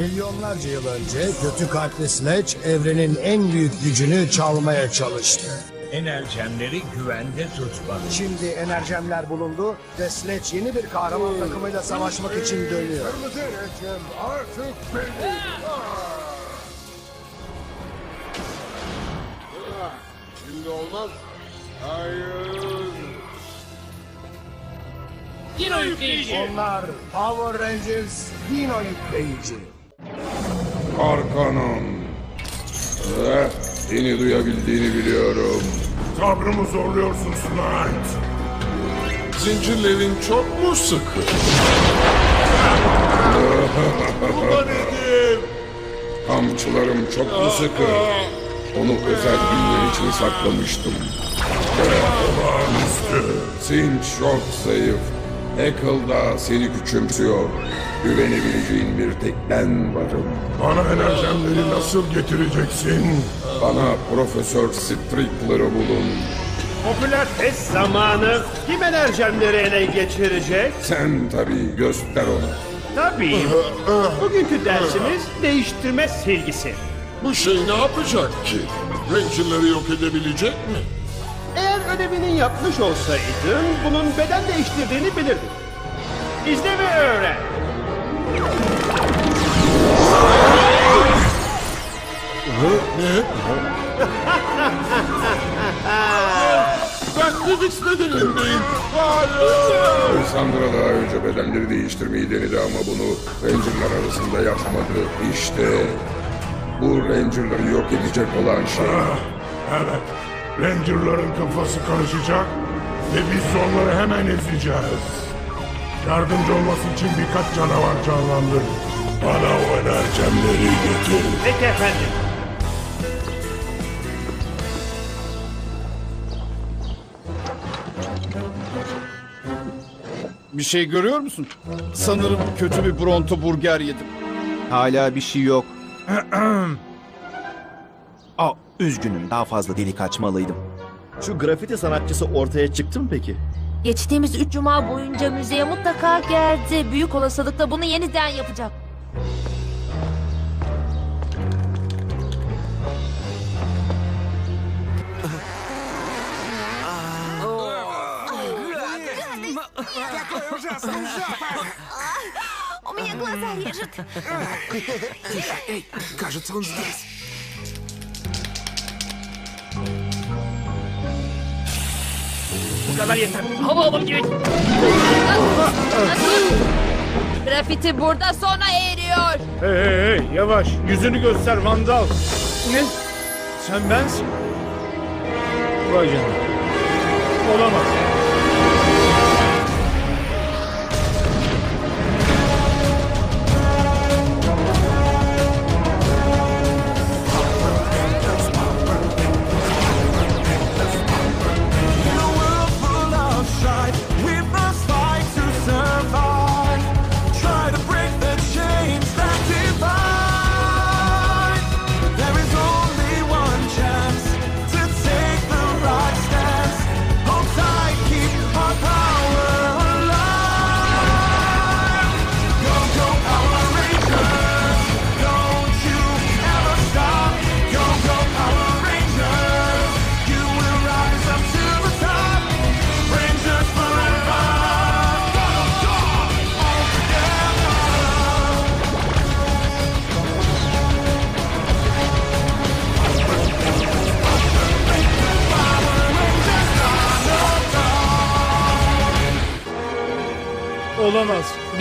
Milyonlarca yıl önce kötü kalpli Sledge evrenin en büyük gücünü çalmaya çalıştı. Enerjemleri güvende tutmalı. Şimdi enerjemler bulundu ve Sledge yeni bir kahraman takımıyla savaşmak için dönüyor. Kırmızı enerjim artık benim. Ah, Şimdi olmaz. Hayır. Dino yükleyici. Onlar Power Rangers Dino yükleyici. Arkanım. Eh, Beni duyabildiğini biliyorum. Sabrımı zorluyorsun Snight. Zincirlerin çok mu sıkı? Bu da nedir? Kamçılarım çok mu sıkı? Onu özel günler için saklamıştım. Olağanüstü. Sinch çok zayıf. Eccles da seni küçümsüyor. Güvenebileceğin bir tek ben varım. Bana enerjemleri nasıl getireceksin? Bana Profesör Strickler'ı bulun. Popüler test zamanı kim enerjemleri ele geçirecek? Sen tabii göster ona. Tabii. Bugünkü dersimiz değiştirme silgisi. Bu şey ne yapacak ki? Ranger'ları yok edebilecek mi? Ödevini yapmış olsaydın bunun beden değiştirdiğini bilirdin. İzle ve öğren. Ben Phoenix nedenindeyim. Hayır. Sandra daha önce bedenleri değiştirmeyi denedi ama bunu Ranger'lar arasında yapmadı. İşte bu Ranger'ları yok edecek olan şey. Evet. Ranger'ların kafası karışacak ve biz onları hemen ezeceğiz. Yardımcı olması için birkaç canavar canlandır. Bana o enerjemleri getir. Peki efendim. Bir şey görüyor musun? Sanırım kötü bir bronto burger yedim. Hala bir şey yok. Aa, üzgünüm daha fazla delik açmalıydım. Şu grafiti sanatçısı ortaya çıktı mı peki? Geçtiğimiz üç cuma boyunca müzeye mutlaka geldi. Büyük olasılıkla bunu yeniden yapacak. У меня глаза режет. Bu kadar yeter. Hava hava gibi. Grafiti burada sona eriyor. Hey hey hey yavaş yüzünü göster vandal. Ne? Sen bensin. Vay canına. Olamaz.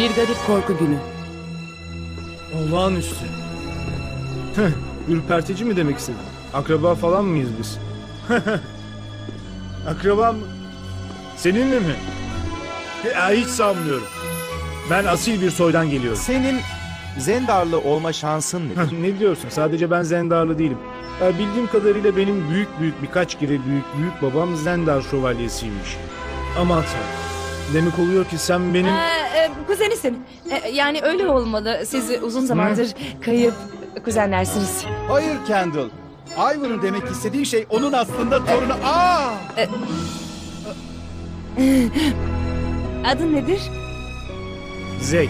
Bir garip korku günü. Olağanüstü. Heh, ürpertici mi demek istedin? Akraba falan mıyız biz? Akraba mı? Seninle mi? Ya, hiç sanmıyorum. Ben asil bir soydan geliyorum. Senin Zendarlı olma şansın nedir? ne diyorsun? Sadece ben Zendarlı değilim. Ya, bildiğim kadarıyla benim büyük büyük birkaç kere büyük büyük babam Zendar şövalyesiymiş. Aman tanrım. Demek oluyor ki sen benim... Ee, e, kuzenisin. Ee, yani öyle olmalı. Siz uzun zamandır kayıp kuzenlersiniz. Hayır Kendall. Ivan'ın demek istediği şey onun aslında torunu... Aa! Adın nedir? Zek.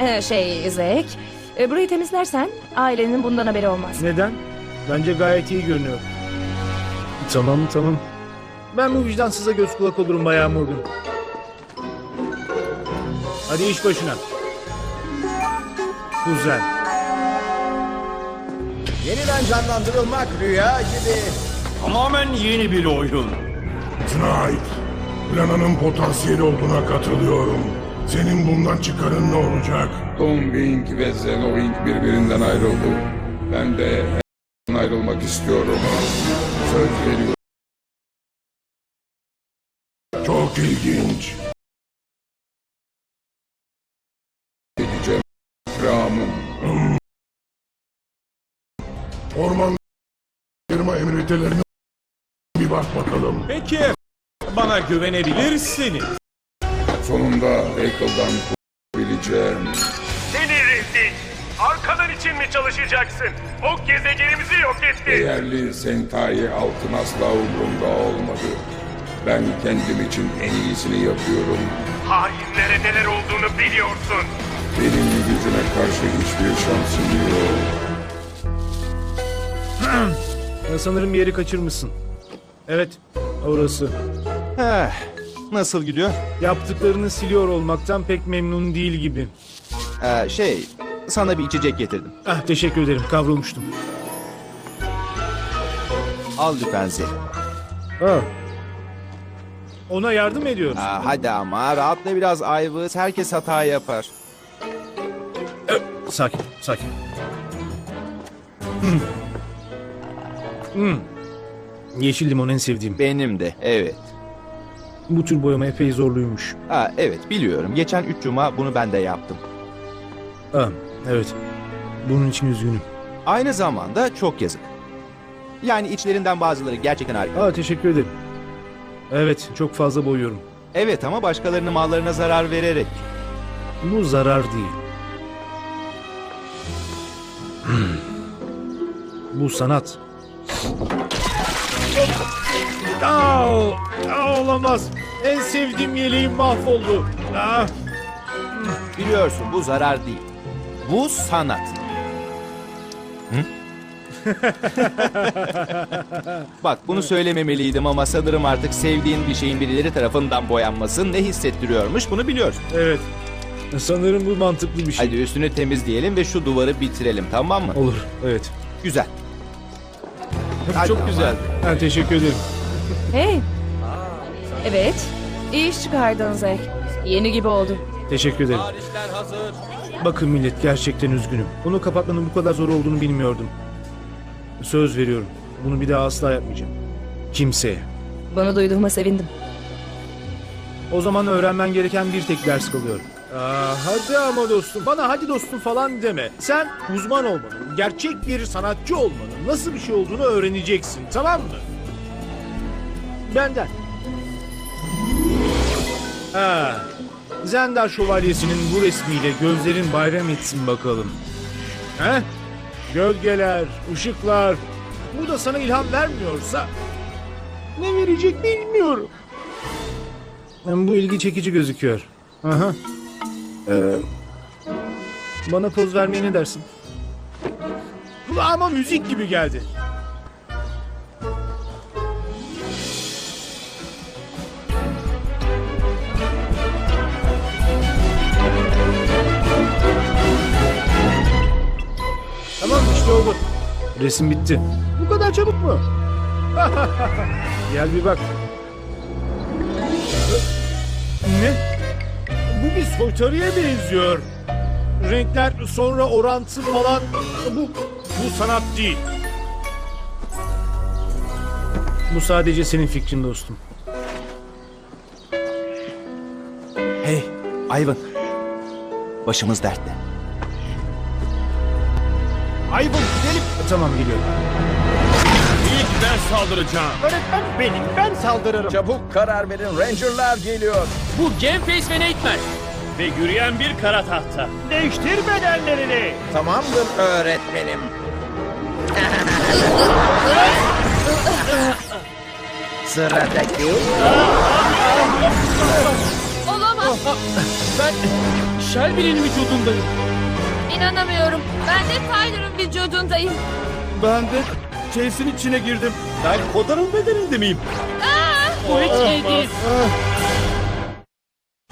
Ee, şey Zek. E, burayı temizlersen ailenin bundan haberi olmaz. Neden? Bence gayet iyi görünüyor. Tamam tamam. Ben bu vicdansıza göz kulak olurum Bayan Morgan. Hadi iş başına. Güzel. Yeniden canlandırılmak rüya gibi. Tamamen yeni bir oyun. Knight, planının potansiyeli olduğuna katılıyorum. Senin bundan çıkarın ne olacak? Tom Wing ve Zeno Wing birbirinden ayrıldı. Ben de ayrılmak istiyorum. Söz veriyorum. Çok ilginç. Orman firma emritelerine bir bak bakalım. Peki bana güvenebilirsiniz. Sonunda Eccles'dan kurtulabileceğim. Seni rezil! Arkadan için mi çalışacaksın? O gezegenimizi yok etti. Değerli Sentai altın asla umurumda olmadı. Ben kendim için en iyisini yapıyorum. Hainlere neler olduğunu biliyorsun. Benim gücüne karşı hiçbir şansım yok. Ya sanırım bir yeri kaçırmışsın. Evet, orası. Heh, nasıl gidiyor? Yaptıklarını siliyor olmaktan pek memnun değil gibi. Ee, şey, sana bir içecek getirdim. Ah teşekkür ederim, kavrulmuştum. Al lütfen Zeri. Ha. Ona yardım ediyoruz. Aa, hadi ama rahatla biraz Ayvız. Herkes hata yapar. Sakin, sakin. Hmm. Yeşil limon en sevdiğim. Benim de, evet. Bu tür boyama epey zorluymuş. Ha, evet biliyorum. Geçen üç cuma bunu ben de yaptım. Ah, evet. Bunun için üzgünüm. Aynı zamanda çok yazık. Yani içlerinden bazıları gerçekten harika. Aa, teşekkür ederim. Evet, çok fazla boyuyorum. Evet ama başkalarının mallarına zarar vererek. Bu zarar değil. Hmm. Bu sanat. Aa, aa, olamaz. En sevdiğim yeleğim mahvoldu. Ah, Biliyorsun bu zarar değil. Bu sanat. Hı? Bak bunu söylememeliydim ama sanırım artık sevdiğin bir şeyin birileri tarafından boyanması ne hissettiriyormuş bunu biliyorsun. evet. Sanırım bu mantıklı bir şey. Hadi üstünü temizleyelim ve şu duvarı bitirelim tamam mı? Olur, evet. Güzel. Hadi çok ama. güzel. Ha, teşekkür ederim. Hey. Evet. İyi iş çıkardın Zek. Yeni gibi oldu. Teşekkür ederim. Bakın millet gerçekten üzgünüm. Bunu kapatmanın bu kadar zor olduğunu bilmiyordum. Söz veriyorum. Bunu bir daha asla yapmayacağım. Kimseye. Bunu duyduğuma sevindim. O zaman öğrenmen gereken bir tek ders kalıyor. Aa, hadi ama dostum. Bana hadi dostum falan deme. Sen uzman olmanın, gerçek bir sanatçı olmanın nasıl bir şey olduğunu öğreneceksin. Tamam mı? Benden. Ha, Zendar Şövalyesi'nin bu resmiyle gözlerin bayram etsin bakalım. He? Gölgeler, ışıklar. Bu da sana ilham vermiyorsa ne verecek bilmiyorum. Hem bu ilgi çekici gözüküyor. Aha. Ee, bana poz vermeye ne dersin? Ama müzik gibi geldi. Tamam işte oldu. Resim bitti. Bu kadar çabuk mu? Gel bir bak. Ne? Bu bir soytarıya benziyor. Renkler sonra orantı falan. Bu, bu sanat değil. Bu sadece senin fikrin dostum. Hey Ayvın. Başımız dertte. Ayvın gidelim. Tamam geliyorum. İlk ben saldıracağım. Öğretmen benim, ben saldırırım. Çabuk karar verin, Ranger'lar geliyor. Bu Gameface ve Nightmare. Ve yürüyen bir kara tahta. Değiştir bedenlerini. Tamamdır öğretmenim. Sıradaki. Olamaz. ben Shelby'nin vücudundayım. İnanamıyorum. Ben de Tyler'ın vücudundayım. Ben de Chase'in içine girdim. Ben Kodar'ın bedeninde miyim? Bu hiç iyi değil.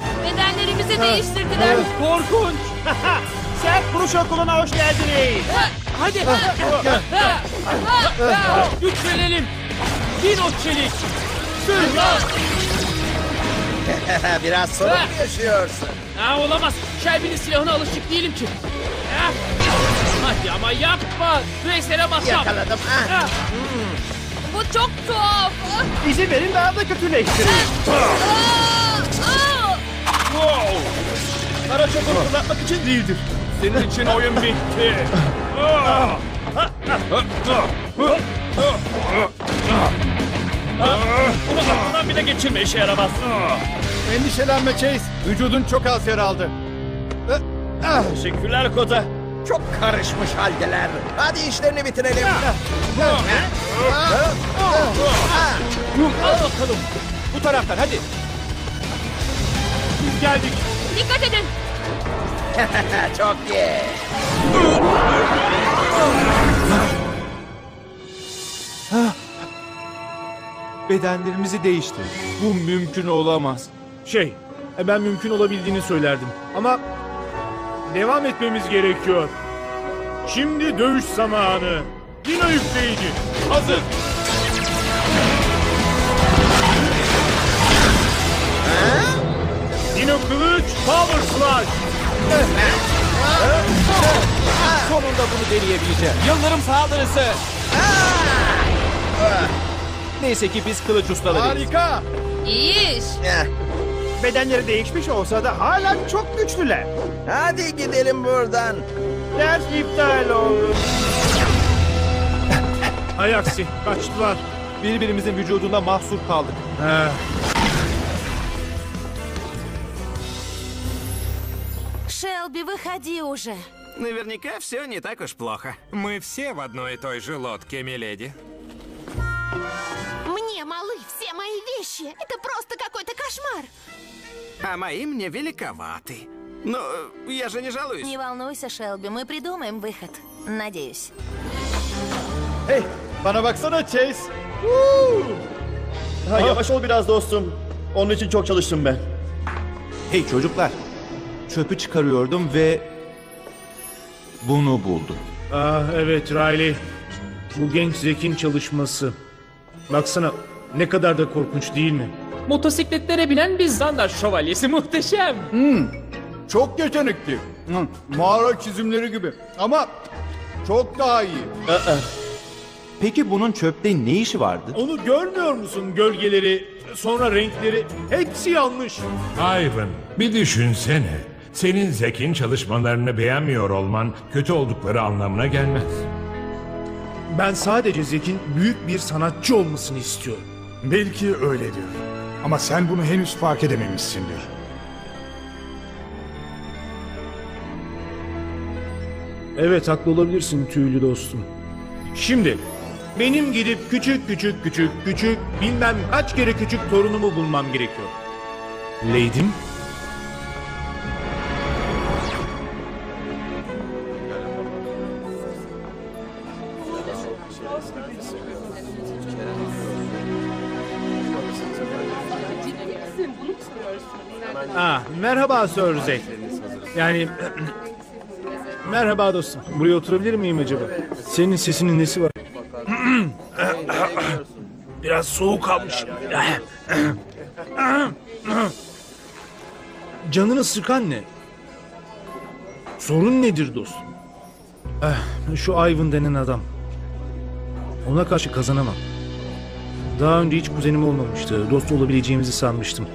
Bedenlerimizi değiştirdiler. Korkunç. Sen kuruş okuluna hoş geldiniz. Hadi. Güçlenelim. Din o çelik. Biraz sorun mu yaşıyorsun? Ha, olamaz. Shelby'nin silahına alışık değilim ki. Ha. Hadi ama yapma. Reysel'e basacağım. Yakaladım. Ah. Ha. Bu çok tuhaf. İzin verin daha da kötüleştireyim. Aa, aa. Kara çukur fırlatmak için değildir. Senin için oyun bitti. Bunu aklından bile geçirme işe yaramaz. Endişelenme Chase. Vücudun çok az yer aldı. Teşekkürler Kota. Çok karışmış haldeler. Hadi işlerini bitirelim. Al bakalım. Bu taraftan hadi. Biz geldik. Dikkat edin. Çok iyi. Bedenlerimizi değiştir. Bu mümkün olamaz. Şey, e, ben mümkün olabildiğini söylerdim. Ama devam etmemiz gerekiyor. Şimdi dövüş zamanı. Dino yükleyici. Hazır. Dino kılıç, power slash. Sonunda bunu deneyebileceğim. Yıldırım saldırısı. Neyse ki biz kılıç ustalarıyız. Harika. İyi iş. Eh, Bedenleri değişmiş olsa da hala çok güçlüler. Hadi gidelim buradan. Ders iptal oldu. Hay aksi, kaçtılar. Birbirimizin vücudunda mahsur kaldık. He. Шелби, выходи уже. Наверняка все не так уж плохо. Мы все в одной и той же лодке, миледи. Мне малы все мои вещи. Это просто какой-то кошмар. А мои мне великоваты. Но э, я же не жалуюсь. Не волнуйся, Шелби, мы придумаем выход. Надеюсь. Hey, bana baksana Chase. Woo! Ha, yavaş ol biraz dostum. Onun için çok çalıştım ben. Hey çocuklar. Çöpü çıkarıyordum ve bunu buldum. Ah evet Riley. Bu genç Zek'in çalışması. Baksana ne kadar da korkunç değil mi? Motosikletlere binen bir Zandar şövalyesi muhteşem. Çok yetenekli. Hı, Mağara çizimleri gibi. Ama çok daha iyi. Peki bunun çöpte ne işi vardı? Onu görmüyor musun gölgeleri, sonra renkleri? Hepsi yanlış. Ivan, bir düşünsene. Senin Zek'in çalışmalarını beğenmiyor olman kötü oldukları anlamına gelmez. Ben sadece Zek'in büyük bir sanatçı olmasını istiyorum. Belki öyledir. Ama sen bunu henüz fark edememişsindir. Evet haklı olabilirsin tüylü dostum. Şimdi benim gidip küçük küçük küçük küçük bilmem kaç kere küçük torunumu bulmam gerekiyor. Lady'm? Merhaba Sir Zek. Yani merhaba dostum. Buraya oturabilir miyim acaba? Senin sesinin nesi var? Biraz soğuk almışım. Canını sıkan ne? Sorun nedir dostum? Eh, şu Ivan denen adam. Ona karşı kazanamam. Daha önce hiç kuzenim olmamıştı. Dost olabileceğimizi sanmıştım.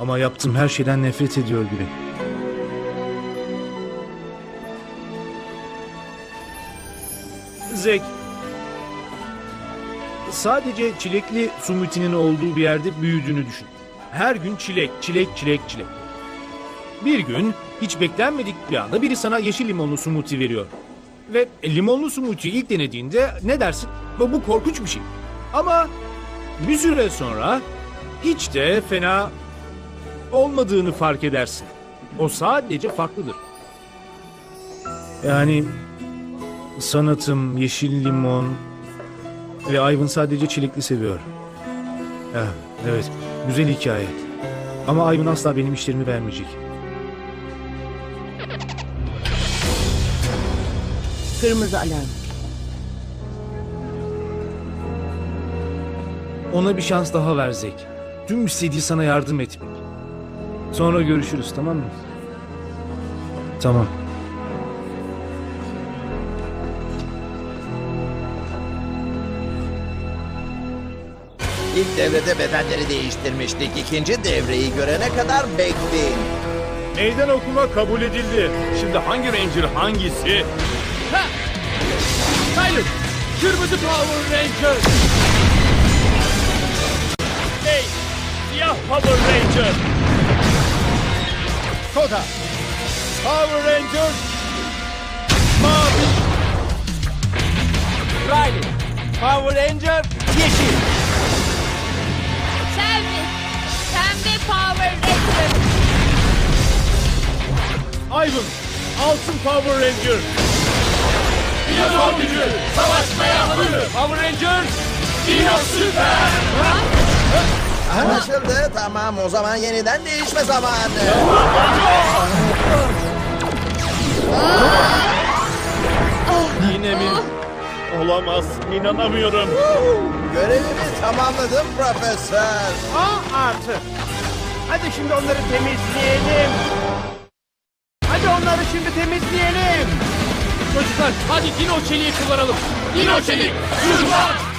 Ama yaptığım her şeyden nefret ediyor gibi. Zek. Sadece çilekli sumutinin olduğu bir yerde büyüdüğünü düşün. Her gün çilek, çilek, çilek, çilek. Bir gün hiç beklenmedik bir anda biri sana yeşil limonlu smoothie veriyor. Ve limonlu smoothie ilk denediğinde ne dersin? Bu, bu korkunç bir şey. Ama bir süre sonra hiç de fena olmadığını fark edersin. O sadece farklıdır. Yani sanatım, yeşil limon ve Ivan sadece çilekli seviyor. Eh, evet, güzel hikaye. Ama Ivan asla benim işlerimi vermeyecek. Kırmızı alarm. Ona bir şans daha versek. Tüm istediği sana yardım etmek. Sonra görüşürüz tamam mı? Tamam. İlk devrede bedenleri değiştirmiştik. İkinci devreyi görene kadar bekleyin. Meydan okuma kabul edildi. Şimdi hangi Ranger hangisi? Ha! Tyler! Kırmızı Power Ranger! Hey! Siyah Power Ranger! Koda. Power Ranger! Mavi. Riley. Power Ranger. Yeşil. Selvi. Pembe Power Ranger. Ivan! Altın Power Ranger! Dino gücü! Savaşmaya hazır! Power Ranger! Dino Süper! Anlaşıldı. Tamam o zaman yeniden değişme zamanı. Yine mi? Olamaz. İnanamıyorum. Görevimi tamamladım profesör. Aa artık. Hadi şimdi onları temizleyelim. Hadi onları şimdi temizleyelim. Çocuklar hadi Dino çeliği kullanalım. Dino çelik! Süper!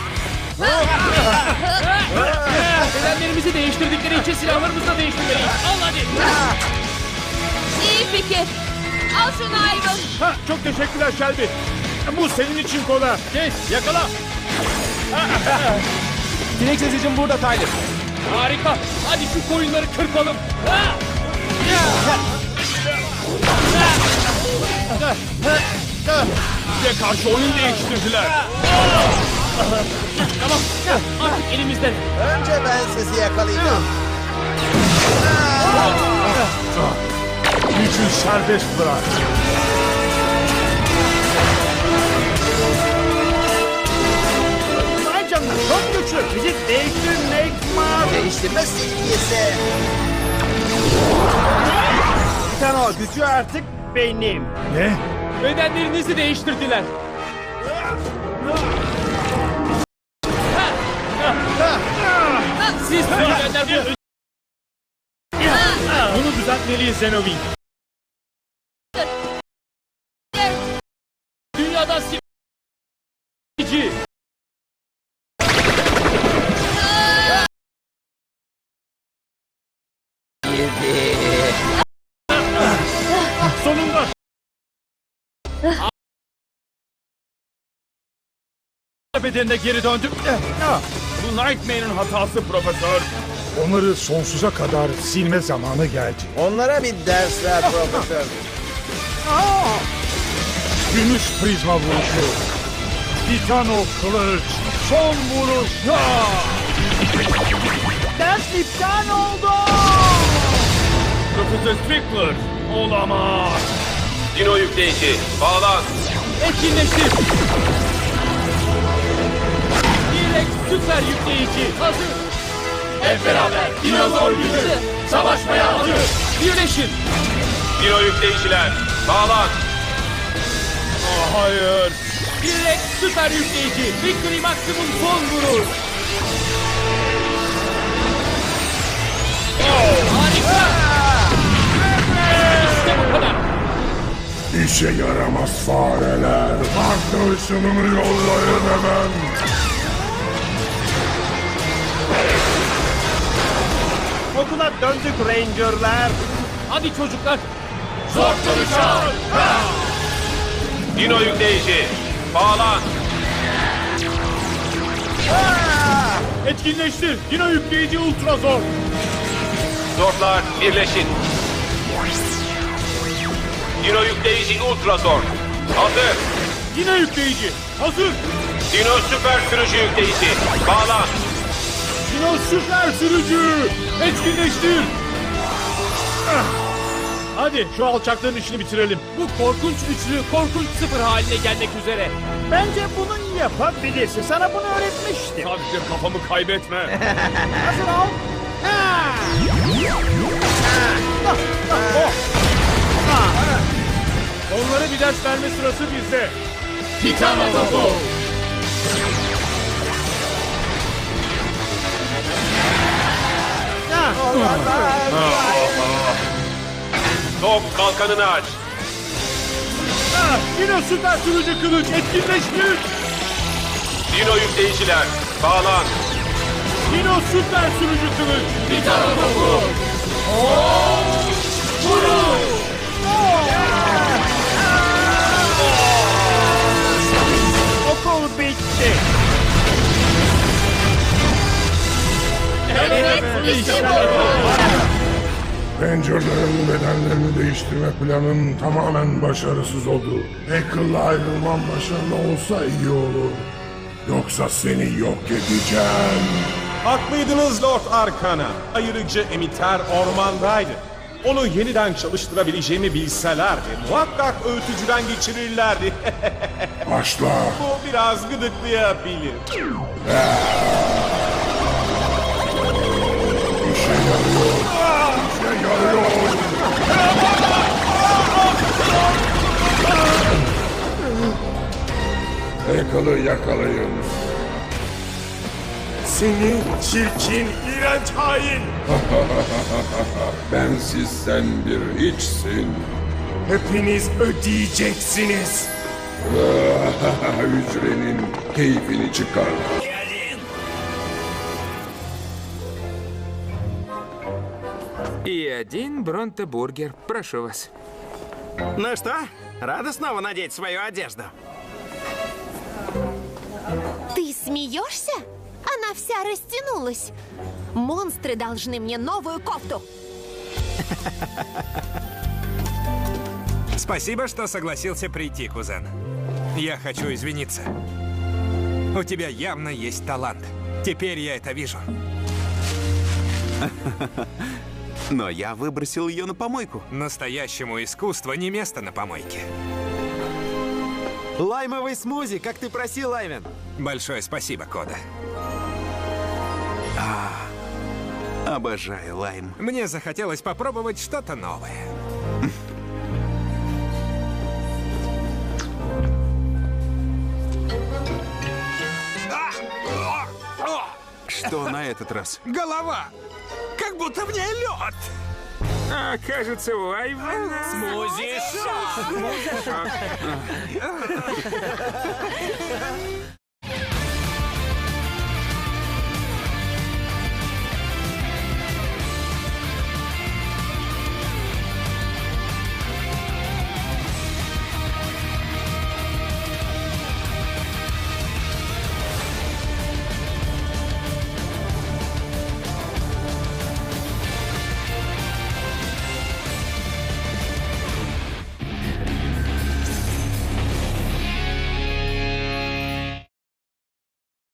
Bedenlerimizi değiştirdikleri için silahlarımızı da değiştirmeliyiz. Al hadi. İyi fikir. Al şunu Ivan. Ha, çok teşekkürler Shelby. Bu senin için kola. Kes yakala. Sinek sesicim burada Tyler. Harika. Hadi şu koyunları kırpalım. Ha! Bize karşı oyun değiştirdiler. Tamam. Artık elimizde. Önce ben sizi yakalayacağım. Gücü serbest bırak. Vay canına çok güçlü. Bizi değiştirmek var. Değiştirme silgisi. Tano gücü artık benim. Ne? Bedenlerinizi değiştirdiler. Siz bedenler bu. Bunu düzeltmeliyiz Zenobi. Dünyadan bedenine geri döndüm. Bu Nightmare'in hatası profesör. Onları sonsuza kadar silme zamanı geldi. Onlara bir ders ver profesör. Gümüş prizma vuruşu. Titano kılıç. Son vuruş. Ders iptal oldu. Profesör Strickler. Olamaz. Dino yükleyici. Bağlan. Etkinleştir. Süper yükleyici. Hazır. Hep beraber dinozor gücü. Savaşmaya hazır. Birleşin. Dino yükleyiciler. Bağlan. Oh, hayır. Direkt süper yükleyici. Victory Maximum son vuruş. Harika. İşte bu kadar. İşe yaramaz fareler. Arkadaşımı yollayın hemen. Okula döndük Ranger'lar. Hadi çocuklar. Zortları çağır. Dino yükleyici. Bağlan. Etkinleştir. Dino yükleyici ultrazor. Zortlar birleşin. Dino yükleyici ultrazor. Hazır. Yine yükleyici. Hazır. Dino süper sürücü yükleyici. Bağlan. Dino süper sürücü. Etkinleştir. Hadi şu alçaklığın işini bitirelim. Bu korkunç üçlü korkunç sıfır haline gelmek üzere. Bence bunu yapabilirsin. Sana bunu öğretmiştim. Sadece kafamı kaybetme. Hazır ol. Ha! Ah, ah, oh. Onlara bir ders verme sırası bizde. Titan topu. Top kalkanını aç. Yine süper sürücü kılıç etkinleşmiş. Dino yükleyiciler. Bağlan. Yine süper sürücü kılıç. Titan topu. Okul Evet, işte bu. Ranger'ların bedenlerini değiştirme planım tamamen başarısız oldu. Hackle'la ayrılmam başarılı olsa iyi olur. Yoksa seni yok edeceğim. Haklıydınız Lord Arkana. Ayırıcı emiter ormandaydı. Onu yeniden çalıştırabileceğimi bilselerdi muhakkak öğütücüden geçirirlerdi. Başla. Bu biraz gıdıklayabilir. Hackle'ı yakalayın. Seni çirkin, iğrenç hain. Bensiz sen bir hiçsin. Hepiniz ödeyeceksiniz. Hücrenin keyfini çıkar. И один бронтобургер. Прошу вас. Ну что, рада снова надеть свою одежду? Ты смеешься? Она вся растянулась. Монстры должны мне новую кофту. Спасибо, что согласился прийти, кузен. Я хочу извиниться. У тебя явно есть талант. Теперь я это вижу. Но я выбросил ее на помойку. Настоящему искусству не место на помойке. Лаймовый смузи, как ты просил, Айвен. Большое спасибо, Кода. Обожаю лайм. Мне захотелось попробовать что-то новое. Что на этот раз? Голова! Как будто в ней лед! А, кажется, Вайвана... Смузи-шок!